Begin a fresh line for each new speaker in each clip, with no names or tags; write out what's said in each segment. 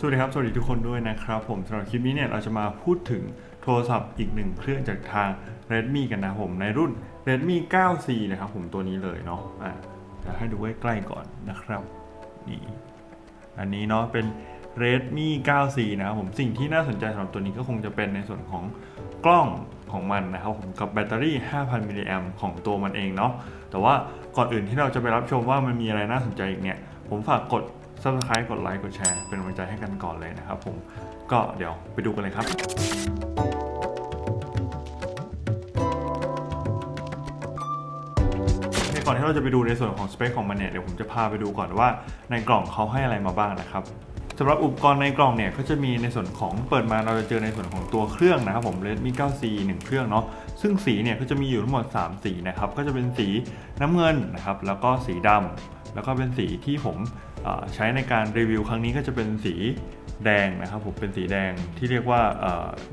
สวัสดีครับ สวัสดีทุกคนด้วยนะครับ ผมสำหรับคลิปนี้เนี่ยเราจะมาพูดถึงโทรศัพท์อีกหนึ่งเครื่องจากทาง Redmi กันนะผมในรุ่น Redmi 9C นะครับผมตัวนี้เลยเนาะอะจะให้ดูใกล้ๆก่อนนะครับนี่อันนี้เนาะเป็น Redmi 9C นะครับผมสิ่งที่น่าสนใจสำหรับตัวนี้ก็คงจะเป็นในส่วนของกล้องของมันนะครับผมกับแบตเตอรี่ 5,000 มิลลิแอมของตัวมันเองเนาะแต่ว่าก่อนอื่นที่เราจะไปรับชมว่ามันมีอะไรน่าสนใจอีกเนี่ยผมฝากกด subscribe กดไลค์กดแชร์เป็นกำลังใจให้กันก่อนเลยนะครับผมก็เดี๋ยวไปดูกันเลยครับในก่อนที่เราจะไปดูในส่วนของสเปคของมันเนี่ยเดี๋ยวผมจะพาไปดูก่อนว่าในกล่องเขาให้อะไรมาบ้างนะครับสำหรับอุปกรณ์ในกล่องเนี่ยก็จะมีในส่วนของเปิดมาเราจะเจอในส่วนของตัวเครื่องนะครับผม Redmi 9C 1 เครื่องเนาะซึ่งสีเนี่ยก็จะมีอยู่ทั้งหมด 3 สีนะครับก็จะเป็นสีน้ำเงินนะครับแล้วก็สีดำแล้วก็เป็นสีที่ผม ใช้ในการรีวิวครั้งนี้ก็จะเป็นสีแดงนะครับผมเป็นสีแดงที่เรียกว่า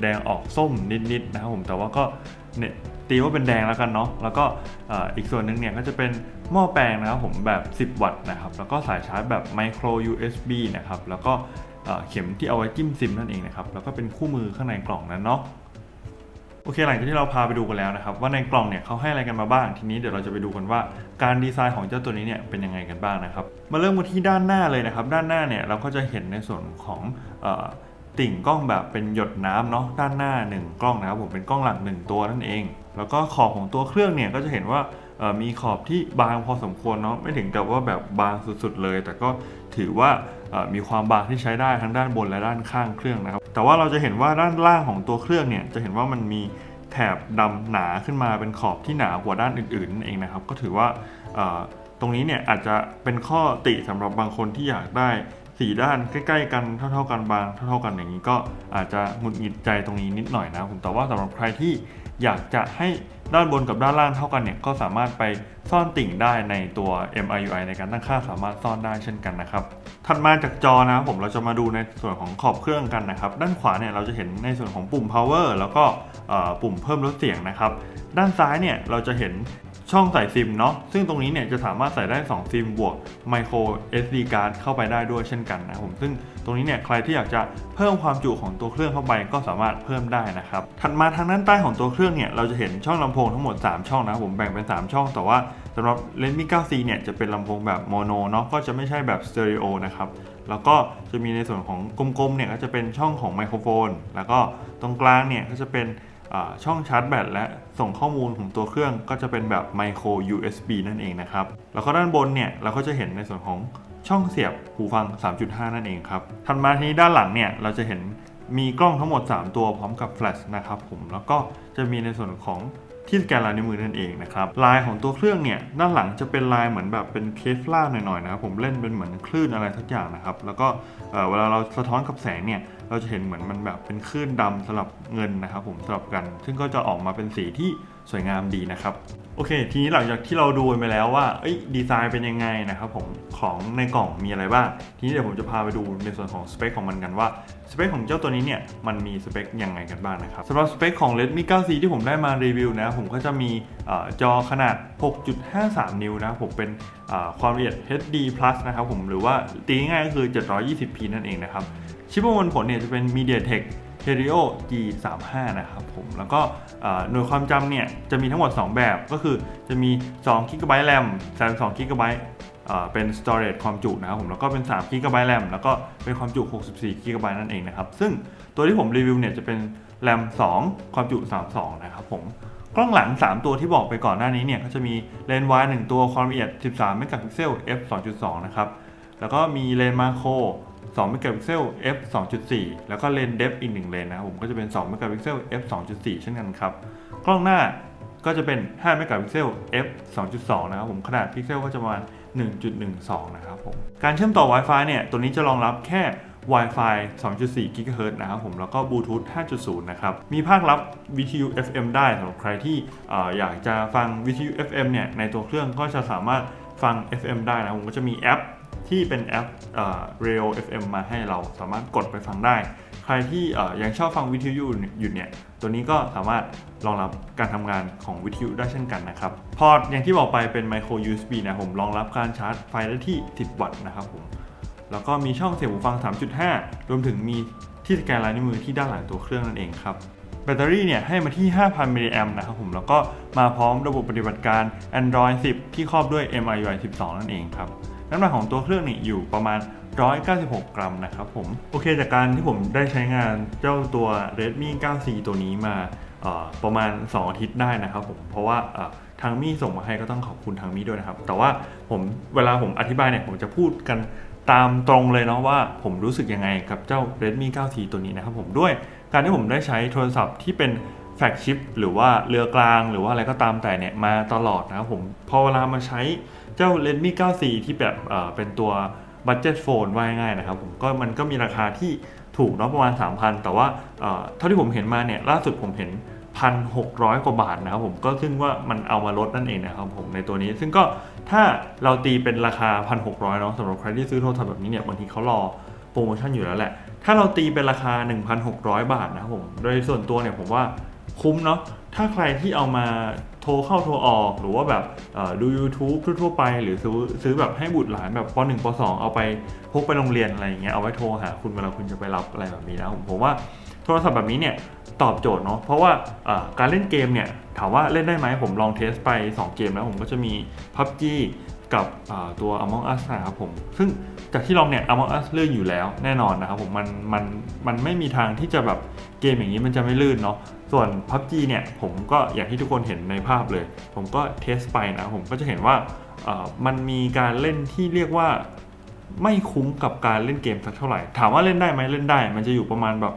แดงออกส้มนิดๆนะครับผมแต่ว่าก็เนี่ยตีว่าเป็นแดงแล้วกันเนาะแล้วก็อีกส่วนหนึ่งเนี่ยก็จะเป็นหม้อแปลงนะครับผมแบบ 10 วัตต์นะครับแล้วก็สายชาร์จแบบ micro USB นะครับแล้วก็เอ่อเข็มที่เอาไว้จิ้มซิมนั่นเองนะครับแล้วก็เป็นคู่มือข้างในกล่องนั้นเนาะ โอเคหลังจากที่เราพาไปดูกันแล้วนะครับ ว่าในกล่องเนี่ยเขาให้อะไรกันมาบ้าง ทีนี้เดี๋ยวเราจะไปดูกันว่าการดีไซน์ของเจ้าตัวนี้เนี่ยเป็นยังไงกันบ้างนะครับ มาเริ่มกันที่ด้านหน้าเลยนะครับ ด้านหน้าเนี่ยเราก็จะเห็นในส่วนของติ่งกล้องแบบเป็นหยดน้ำเนาะด้านหน้า 1 กล้องนะครับผมเป็นกล้องหลัก1ตัวนั่นเอง แล้วก็ขอบของตัวเครื่องเนี่ยก็จะเห็นว่ามีขอบที่บางพอสมควรเนาะไม่ถึงกับว่าแบบบางสุดๆเลย แต่ก็ ถือว่ามีความบางที่ใช้ได้ทั้งด้านบนและด้านข้างเครื่องนะครับ แต่ว่าเราจะเห็นว่าด้านล่างของตัวเครื่องเนี่ยจะเห็นว่ามันมีแถบดำหนาขึ้นมาเป็นขอบที่หนากว่าด้านอื่นๆนั่นเองนะครับ ก็ถือว่าตรงนี้เนี่ยอาจจะเป็นข้อติสำหรับบางคนที่อยากได้สีด้านใกล้ๆกันเท่า ๆกันบางเท่า ๆกันอย่างนี้ก็อาจจะหงุดหงิดใจตรงนี้นิดหน่อยนะครับผมแต่ว่าสำหรับใครที่อยากจะให้ ด้านบนกับด้านล่างเท่ากันเนี่ยก็สามารถไปซ่อนติ่งได้ในตัว MIUI ในการตั้งค่าสามารถซ่อนได้เช่นกันนะครับ ถัดมาจากจอนะครับผมเราจะมาดูในส่วนของขอบเครื่องกันนะครับ ด้านขวาเนี่ยเราจะเห็นในส่วนของปุ่ม power แล้วก็ปุ่มเพิ่มลดเสียงนะครับ ด้านซ้ายเนี่ยเราจะเห็น ช่องใส่ซิมเนาะซึ่งตรงนี้เนี่ยจะสามารถใส่ได้ 2 ซิมบวก micro SD card เข้าไปได้ด้วยเช่นกันนะผมซึ่งตรงนี้เนี่ยใครที่อยากจะเพิ่มความจุของตัวเครื่องเข้าไปก็สามารถเพิ่มได้นะครับถัดมาทางด้านใต้ของตัวเครื่องเนี่ยเราจะเห็นช่องลำโพงทั้งหมด 3 ช่องนะผมแบ่งเป็น 3 ช่อง แต่ว่าสำหรับ Redmi 9C เนี่ยจะเป็นลำโพงแบบโมโนเนาะก็จะไม่ใช่แบบสเตอริโอนะครับแล้วก็จะมีในส่วนของกลมๆเนี่ยก็จะเป็นช่องของไมโครโฟน แล้วก็ตรงกลางเนี่ยก็จะเป็น ช่องชาร์จแบตและส่งข้อมูลของตัวเครื่องก็จะเป็นแบบไมโคร USB นั่นเองนะครับ แล้วก็ด้านบนเนี่ยเราก็จะเห็นในส่วนของช่องเสียบหูฟัง 3.5 นั่นเองครับถัดมาทีนี้ด้านหลังเนี่ยเราจะเห็นมีกล้องทั้งหมด 3 ตัวพร้อมกับแฟลชนะครับผม แล้วก็จะมีในส่วนของที่สแกนลายนิ้วมือนั่นเองนะครับลายของตัวเครื่องเนี่ยด้านหลังจะเป็นลายเหมือนแบบเป็นเคฟล่าหน่อยๆนะครับผมเล่นเป็นเหมือนคลื่นอะไรสักอย่างนะครับ แล้วก็เวลาเราสะท้อนกับแสงเนี่ย เราจะเห็นเหมือนมันแบบเป็นคลื่นดำสลับเงินนะครับผมสลับกัน ซึ่งก็จะออกมาเป็นสีที่สวยงามดีนะครับโอเค ทีนี้หลังจากที่เราดูไปแล้วว่าเอ้ยดีไซน์เป็นยังไงนะครับผมของในกล่องมีอะไรบ้าง ทีนี้เดี๋ยวผมจะพาไปดูในส่วนของสเปคของมันกันว่าสเปคของเจ้าตัวนี้เนี่ยมันมีสเปคยังไงกันบ้างนะครับสำหรับสเปคของ Redmi 9C ที่ผมได้มารีวิวนะผมก็จะมีอจอขนาด 6.53 นิ้วนะผมเป็นความละเอียด HD Plus นะครับผมหรือว่าตีง่ายก็คือ 720p นั่นเองนะครับ ชิปประมวลผลเนี่ยจะเป็น MediaTek Helio G35 นะครับผมแล้วก็หน่วยความจำเนี่ยจะมีทั้งหมด 2 แบบก็คือจะมี2 GB RAM 32 GB เอ่อเป็น storage ความจุนะครับผมแล้วก็เป็น3 GB RAM แล้วก็เป็นความจุ 64 GB นั่นเองนะครับ ซึ่งตัวที่ผมรีวิวเนี่ยจะเป็น RAM 2 ความจุ 32 นะครับผมกล้องหลัง 3 ตัวที่บอกไปก่อนหน้านี้เนี่ยก็จะมีเลนส์วาย1ตัวความละเอียด 13 เมกะพิกเซล f 2.2 นะครับแล้วก็มีเลนส์มาโคร 2เมกะพิกเซล f 2.4 แล้วก็เลนส์เดฟอีก1เลนนะครับผมก็จะเป็น2เมกะพิกเซล f 2.4 เช่นกันครับ กล้องหน้าก็จะเป็น5เมกะพิกเซล f 2.2 นะครับผมขนาดพิกเซลก็จะประมาณ 1.12 นะครับผมการเชื่อมต่อ Wi-Fi เนี่ย ตัวนี้จะรองรับแค่ Wi-Fi 2.4 GHz นะครับผมแล้วก็ Bluetooth 5.0 นะครับ มีภาครับ VTU FM ได้สำหรับใครที่เอ่ออยากจะฟัง VTU FM เนี่ย ในตัวเครื่องก็จะสามารถฟัง FM ได้นะผมก็จะมีแอป ที่เป็นแอปเอ่อ Rail FM มาให้เราสามารถกดไปฟังได้ ใครที่ยังชอบฟังวิทยุอยู่เนี่ยตัวนี้ก็สามารถรองรับการทำงานของวิทยุได้เช่นกันนะครับ พอร์ตอย่างที่บอกไปเป็น micro USB นะผมรองรับการชาร์จไฟได้ที่ 10 วัตต์นะครับผมแล้วก็มีช่องเสียบหูฟัง 3.5 รวมถึงมีที่สแกนลายนิ้วมือที่ด้านหลังตัวเครื่องนั่นเองครับแบตเตอรี่เนี่ยให้มาที่ 5,000 มิลลิแอมนะครับผมแล้วก็มาพร้อมระบบปฏิบัติการ Android 10 ที่ครอบด้วย MIUI 12 นั่นเองครับ น้ำหนักของตัวเครื่องนี่อยู่ประมาณ 196 กรัมนะครับผม โอเคจากการที่ผมได้ใช้งานเจ้าตัว Redmi 9C ตัวนี้มาประมาณ 2 อาทิตย์ได้นะครับผม เพราะว่าทางมี่ส่งมาให้ก็ต้องขอบคุณทางมี่ด้วยนะครับ แต่ว่าผมเวลาผมอธิบายเนี่ยผมจะพูดกันตามตรงเลยเนาะว่าผมรู้สึกยังไงกับเจ้า Redmi 9C ตัวนี้นะครับผมด้วยการที่ผมได้ใช้โทรศัพท์ที่เป็นแฟลกชิพหรือว่าเรือกลางหรือว่าอะไรก็ตามแต่เนี่ยมาตลอดนะครับผมพอเวลามาใช้ เจ้า Redmi 9C ที่แบบเป็นตัวบัตเจ็ตโฟนว่าง่ายๆนะครับผมก็มันก็มีราคาที่ถูกเนาะประมาณ 3,000 แต่ว่าเอ่อเท่าที่ผมเห็นมาเนี่ยล่าสุดผมเห็น 1,600 กว่าบาทนะครับผมก็ซึ่งว่ามันเอามาลดนั่นเองนะครับผมในตัวนี้ ซึ่งก็ถ้าเราตีเป็นราคา 1,600เนาะสำหรับใครที่ซื้อโทรศัพท์แบบนี้เนี่ยบางทีเขารอโปรโมชั่นอยู่แล้วแหละ ถ้าเราตีเป็นราคา 1,600 บาทนะครับผมโดยส่วนตัวเนี่ยผมว่าคุ้มเนาะถ้าใครที่เอามา โทรเข้าโทรออก หรือว่าแบบดู YouTube ทั่วๆไป หรือซื้อซื้อแบบให้บุตรหลานแบบป .1 ป .2 เอาไปพกไปโรงเรียนอะไรอย่างเงี้ยเอาไว้โทรหาคุณเวลาคุณจะไปรับอะไรแบบนี้นะผมผมว่าโทรศัพท์แบบนี้เนี่ยตอบโจทย์เนาะเพราะว่าการเล่นเกมเนี่ยถามว่าเล่นได้ไหมผมลองเทสไป 2 เกมแล้วผมก็จะมี PUBG กับตัว Among Us นะครับผม ซึ่งจากที่ลองเนี่ย Among Us ลื่นอยู่แล้วแน่นอนนะครับผมมันมันมันไม่มีทางที่จะแบบเกมอย่างนี้มันจะไม่ลื่นเนาะส่วน PUBG เนี่ยผมก็อย่างที่ทุกคนเห็นในภาพเลย ผมก็เทสไปนะผมก็จะเห็นว่ามันมีการเล่นที่เรียกว่าไม่คุ้มกับการเล่นเกมสักเท่าไหร่ ถามว่าเล่นได้ไหมเล่นได้ มันจะอยู่ประมาณแบบ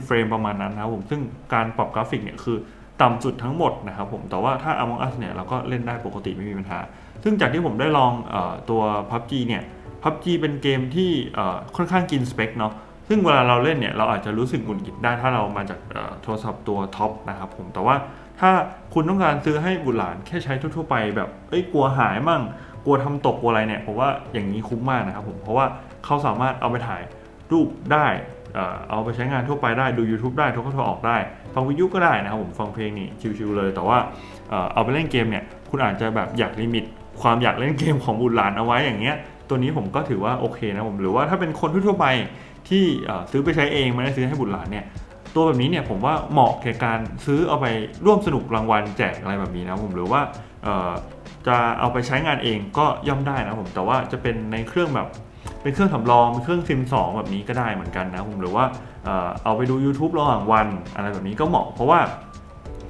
30 เฟรมประมาณนั้นนะครับผมซึ่งการปรับกราฟิกเนี่ยคือ ต่ำสุดทั้งหมดนะครับผม แต่ว่าถ้า Among Us เนี่ยเราก็เล่นได้ปกติไม่มีปัญหา ซึ่งจากที่ผมได้ลองออตัว PUBG เนี่ย PUBG เป็นเกมที่ค่อนข้างกินสเปคเนาะ ซึ่งเวลาเราเล่นเนี่ยเราอาจจะรู้สึกหงุดหงิดได้ถ้าเรามาจากโทรศัพท์ตัวท็อปนะครับผม แต่ว่าถ้าคุณต้องการซื้อให้บุตรหลานแค่ใช้ทั่วๆไปแบบ เอ้ยกลัวหายมั่ง กลัวทำตกกลัวอะไรเนี่ยผมว่าอย่างนี้คุ้มมากนะครับผม เพราะว่าเขาสามารถเอาไปถ่ายรูปได้ เอาไปใช้งานทั่วไปได้ดู YouTube ได้โทรเข้าโทรออกได้ ฟังวิทยุก็ได้นะครับผมฟังเพลงนี่ชิวๆเลย แต่ว่าเอาไปเล่นเกมเนี่ยคุณอาจจะแบบอยากลิมิต ความอยากเล่นเกมของบุตรหลานเอาไว้อย่างเงี้ยตัวนี้ผมก็ถือว่าโอเคนะผมหรือว่าถ้าเป็นคนทั่วไปที่ซื้อไปใช้เองไม่ได้ซื้อให้บุตรหลานเนี่ยตัวแบบนี้เนี่ยผมว่าเหมาะแก่การซื้อเอาไปร่วมสนุกรางวัลแจกอะไรแบบนี้นะผมหรือว่าจะเอาไปใช้งานเองก็ย่อมได้นะผมแต่ว่าจะเป็นในเครื่องแบบ เป็นเครื่องสำรองเป็นเครื่องซิม2แบบนี้ก็ได้เหมือนกันนะผมหรือว่าเอาไปดู YouTube ระหว่างวันอะไรแบบนี้ก็เหมาะ เพราะว่า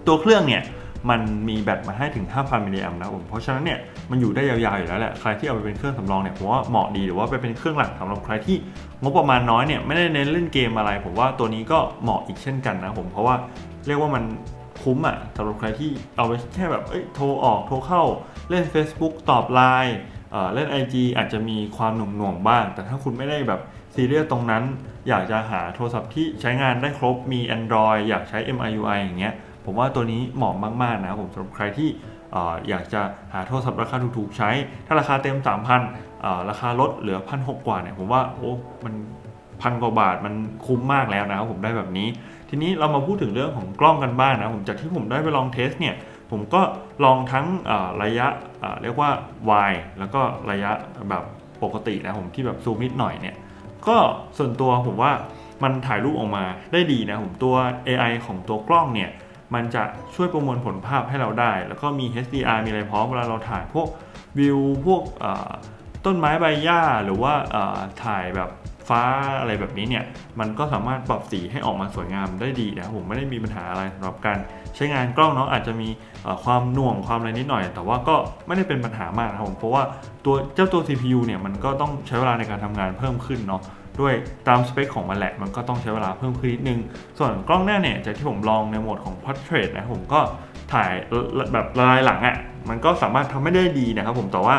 ตัวเครื่องเนี่ยมันมีแบตมาให้ถึง 5,000 มิลลิแอมป์นะผม เพราะฉะนั้นเนี่ยมันอยู่ได้ยาวๆอยู่แล้วแหละ ใครที่เอาไปเป็นเครื่องสำรองเนี่ยผมว่าเหมาะดีหรือว่าไปเป็นเครื่องหลักสำหรับใครที่งบประมาณน้อยเนี่ยไม่ได้เน้นเล่นเกมอะไร ผมว่าตัวนี้ก็เหมาะอีกเช่นกันนะผมเพราะว่าเรียกว่ามันคุ้มอะสำหรับใครที่เอาไปแค่แบบเอ้ยโทรออกโทรเข้าเล่น Facebook ตอบไลน์ เอ่อเล่น IG อาจจะมีความหน่วงหน่วงๆบ้าง แต่ถ้าคุณไม่ได้แบบซีเรียสตรงนั้น อยากจะหาโทรศัพท์ที่ใช้งานได้ครบมี Android อยากใช้ MIUI อย่างเงี้ยผมว่าตัวนี้เหมาะมาก ๆ นะผมสำหรับใครที่อยากจะหาโทรศัพท์ราคาถูกๆใช้ ถ้าราคาเต็ม 3,000 ราคาลดเหลือพันหกว่าเนี่ยผมว่าโอ้มันพันกว่าบาทมันคุ้มมากแล้วนะครับผมได้แบบนี้ ทีนี้เรามาพูดถึงเรื่องของกล้องกันบ้างนะผมจากที่ผมได้ไปลองเทสเนี่ย ผมก็ลองทั้งระยะเรียกว่า w i แล้วก็ระยะแบบปกตินะผมที่แบบซูมนิดหน่อยเนี่ยก็ส่วนตัวผมว่ามันถ่ายรูปออกมาได้ดีนะผมตัว AI ของตัวกล้องเนี่ยมันจะช่วยประมวลผลภาพให้เราได้ แล้วก็มี HDR มีอะไรพร้อมเวลาเราถ่ายพวกวิวพวกต้นไม้ใบหญ้าหรือว่าถ่ายแบบ ฟ้าอะไรแบบนี้เนี่ย มันก็สามารถปรับสีให้ออกมาสวยงามได้ดีนะผมไม่ได้มีปัญหาอะไรสำหรับการใช้งานกล้องเนาะอาจจะมีความหน่วงความอะไรนิดหน่อย แต่ว่าก็ไม่ได้เป็นปัญหามากครับผมเพราะว่าตัวเจ้าตัว CPU เนี่ยมันก็ต้องใช้เวลาในการทำงานเพิ่มขึ้นเนาะด้วยตามสเปคของมันแหละมันก็ต้องใช้เวลาเพิ่มขึ้นนิดนึง ส่วนกล้องหน้าเนี่ยจากที่ผมลองในโหมดของ Portrait นะผมก็ถ่ายแบบลายหลังอะ่ะมันก็สามารถทำไม่ได้ดีนะครับผมแต่ว่า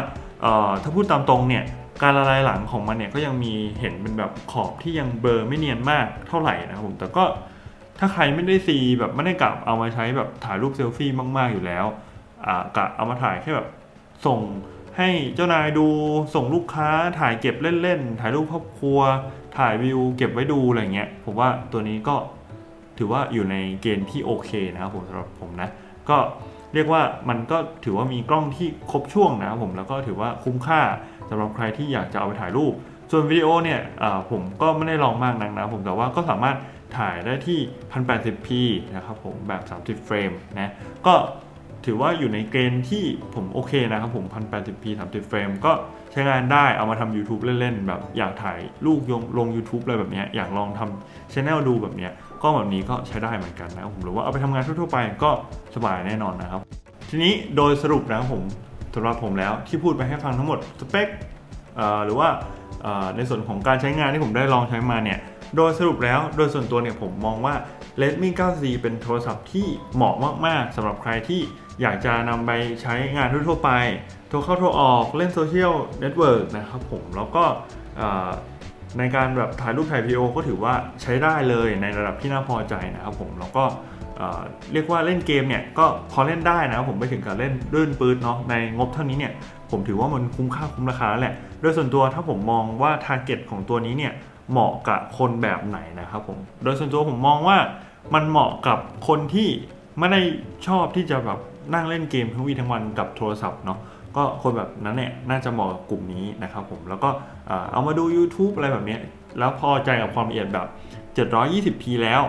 ถ้าพูดตามตรงเนี่ย การละลายหลังของมันเนี่ยก็ยังมีเห็นเป็นแบบขอบที่ยังเบลอไม่เนียนมากเท่าไหร่นะครับผมแต่ก็ถ้าใครไม่ได้ซีแบบไม่ได้กลับเอามาใช้แบบถ่ายรูปเซลฟี่มาก ๆอยู่แล้วอ่ากะเอามาถ่ายแค่แบบส่งให้เจ้านายดูส่งลูกค้าถ่ายเก็บเล่นๆถ่ายรูปครอบครัว ถ่ายวิวเก็บไว้ดูอะไรเงี้ยผมว่าตัวนี้ก็ถือว่าอยู่ในเกณฑ์ที่โอเคนะครับผมสำหรับผมนะก็ เรียกว่ามันก็ถือว่ามีกล้องที่ครบช่วงนะครับผมแล้วก็ถือว่าคุ้มค่าสำหรับใครที่อยากจะเอาไปถ่ายรูป ส่วนวิดีโอเนี่ยผมก็ไม่ได้ลองมากนักนะผมแต่ว่าก็สามารถถ่ายได้ที่ 1080p นะครับผมแบบ 30 เฟรมนะก็ถือว่าอยู่ในเกณฑ์ที่ผมโอเคนะครับผม 1080p 30 เฟรมก็ใช้งานได้เอามาทำ YouTube เล่นๆ แบบอยากถ่ายลูกยงลง YouTube อะไรแบบนี้อยากลองทำช anel ดูแบบนี้ เนี้ยก็แบบนี้ก็ใช้ได้เหมือนกันนะครับผมหรือว่าเอาไปทำงานทั่วๆไปก็สบายแน่นอนนะครับ ทีนี้โดยสรุปนะครับผมสำหรับผมแล้วที่พูดไปให้ฟังทั้งหมดสเปคหรือว่าในส่วนของการใช้งานที่ผมได้ลองใช้มาเนี่ยโดยสรุปแล้วโดยส่วนตัวเนี่ยผมมองว่า Redmi 9C เป็นโทรศัพท์ที่เหมาะมาก ๆสำหรับใครที่อยากจะนำไปใช้งานทั่วๆไป โทรเข้าโทรออกเล่นโซเชียลเน็ตเวิร์กนะครับผมแล้วก็ ในการแบบถ่ายรูปถ่ายวิดีโอก็ถือว่าใช้ได้เลยในระดับที่น่าพอใจนะครับผมแล้วก็เรียกว่าเล่นเกมเนี่ยก็พอเล่นได้นะครับผมไม่ถึงกับเล่นรื่นปืดเนาะในงบเท่านี้เนี่ยผมถือว่ามันคุ้มค่าคุ้มราคาแล้วแหละ โดยส่วนตัวถ้าผมมองว่าทาร์เก็ตของตัวนี้เนี่ยเหมาะกับคนแบบไหนนะครับผมโดยส่วนตัวผมมองว่ามันเหมาะกับคนที่ไม่ได้ชอบที่จะแบบนั่งเล่นเกมทั้งวีทั้งวันกับโทรศัพท์เนาะ ก็คนแบบนั้นเนี่ยน่าจะเหมาะกลุ่มนี้นะครับผมแล้วก็เอามาดู YouTube อะไรแบบนี้ แล้วพอใจกับความละเอียดแบบ 720p แล้ว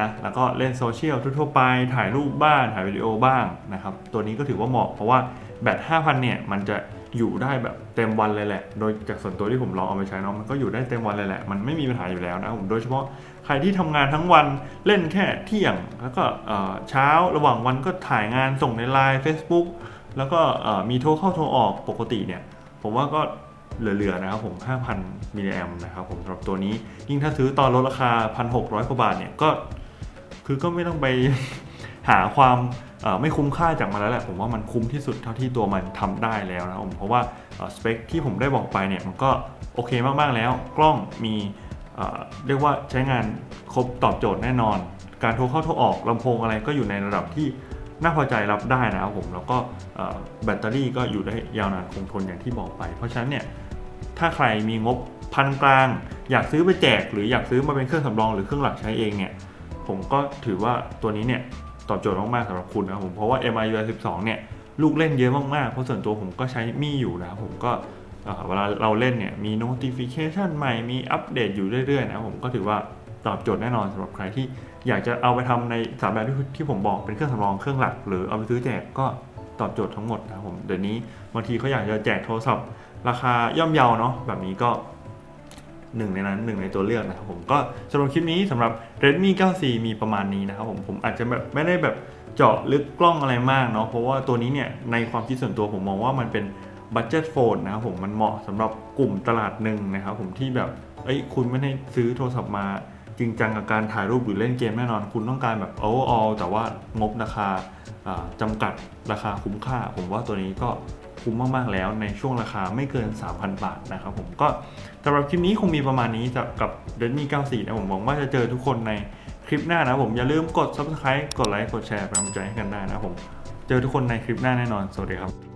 นะแล้วก็เล่นโซเชียลทั่วไป ถ่ายรูปบ้างถ่ายวิดีโอบ้างนะครับ ตัวนี้ก็ถือว่าเหมาะเพราะว่าแบต 5,000 เนี่ย มันจะอยู่ได้แบบเต็มวันเลยแหละ โดยจากส่วนตัวที่ผมลองเอาไปใช้เนาะมันก็อยู่ได้เต็มวันเลยแหละ มันไม่มีปัญหาอยู่แล้วนะผมโดยเฉพาะใครที่ทำงานทั้งวันเล่นแค่เที่ยง แล้วก็เอ่อเช้าระหว่างวันก็ถ่ายงานส่งในไลน์ Facebook แล้วก็มีโทรเข้าโทรออกปกติเนี่ย ผมว่าก็เหลือๆนะครับผม 5,000 มิลลิแอมนะครับผมสำหรับตัวนี้ ยิ่งถ้าซื้อตอนลดราคา 1,600 กว่าบาทเนี่ยก็ คือก็ไม่ต้องไปหาความไม่คุ้มค่าจากมันแล้วแหละ ผมว่ามันคุ้มที่สุดเท่าที่ตัวมันทำได้แล้วนะครับผมเพราะว่าสเปคที่ผมได้บอกไปเนี่ยมันก็โอเคมากๆแล้ว กล้องมีเอ่อเรียกว่าใช้งานครบตอบโจทย์แน่นอน การโทรเข้าโทรออกลำโพงอะไรก็อยู่ในระดับที่ น่าพอใจรับได้นะครับผมแล้วก็แบตเตอรี่ก็อยู่ได้ยาวนานคงทนอย่างที่บอกไป เพราะฉะนั้นเนี่ยถ้าใครมีงบพันกลาง อยากซื้อไปแจก หรืออยากซื้อมาเป็นเครื่องสำรองหรือเครื่องหลักใช้เองเนี่ยผมก็ถือว่าตัวนี้เนี่ยตอบโจทย์มากๆสำหรับคุณนะครับผมเพราะว่า MI UI 12 เนี่ยลูกเล่นเยอะมากๆ เพราะส่วนตัวผมก็ใช้มีอยู่นะครับผมก็เวลาเราเล่นเนี่ยมี notification ใหม่มีอัปเดตอยู่เรื่อยๆ นะครับผมก็ถือว่า ตอบโจทย์แน่นอนสำหรับใครที่อยากจะเอาไปทำในสามแบบที่ที่ผมบอกเป็นเครื่องสำรองเครื่องหลัก หรือเอาไปซื้อแจกก็ตอบโจทย์ทั้งหมดนะครับผมเดี๋ยวนี้บางทีเขาอยากจะแจกโทรศัพท์ ราคาย่อมเยาเนาะแบบนี้ก็หนึ่งในนั้นหนึ่งในตัวเลือกนะครับผมก็สำหรับคลิปนี้สำหรับ Redmi 9C มีประมาณนี้นะครับผมผมอาจจะแบบไม่ได้แบบเจาะลึกกล้องอะไรมากเนาะเพราะว่าตัวนี้เนี่ยในความคิดส่วนตัวผมมองว่ามันเป็นบัตเจ็ตโฟนนะครับผมมันเหมาะสำหรับกลุ่มตลาดหนึ่งนะครับผมที่แบบเอ้ยคุณไม่ได้ซื้อโทรศัพท์มา จริงจังกับการถ่ายรูปหรือเล่นเกมแน่นอน คุณต้องการแบบ overall แต่ว่างบราคาอ่าจำกัดราคาคุ้มค่า ผมว่าตัวนี้ก็คุ้มมากๆแล้วในช่วงราคาไม่เกิน 3,000 บาทนะครับผมก็สำหรับคลิปนี้คงมีประมาณนี้กับ Redmi 94 นะผมหวังว่าจะเจอทุกคนในคลิปหน้านะผมอย่าลืมกด subscribe กดไลค์กดแชร์เป็นกำลังใจให้กันได้นะผม เจอทุกคนในคลิปหน้าแน่นอน สวัสดีครับ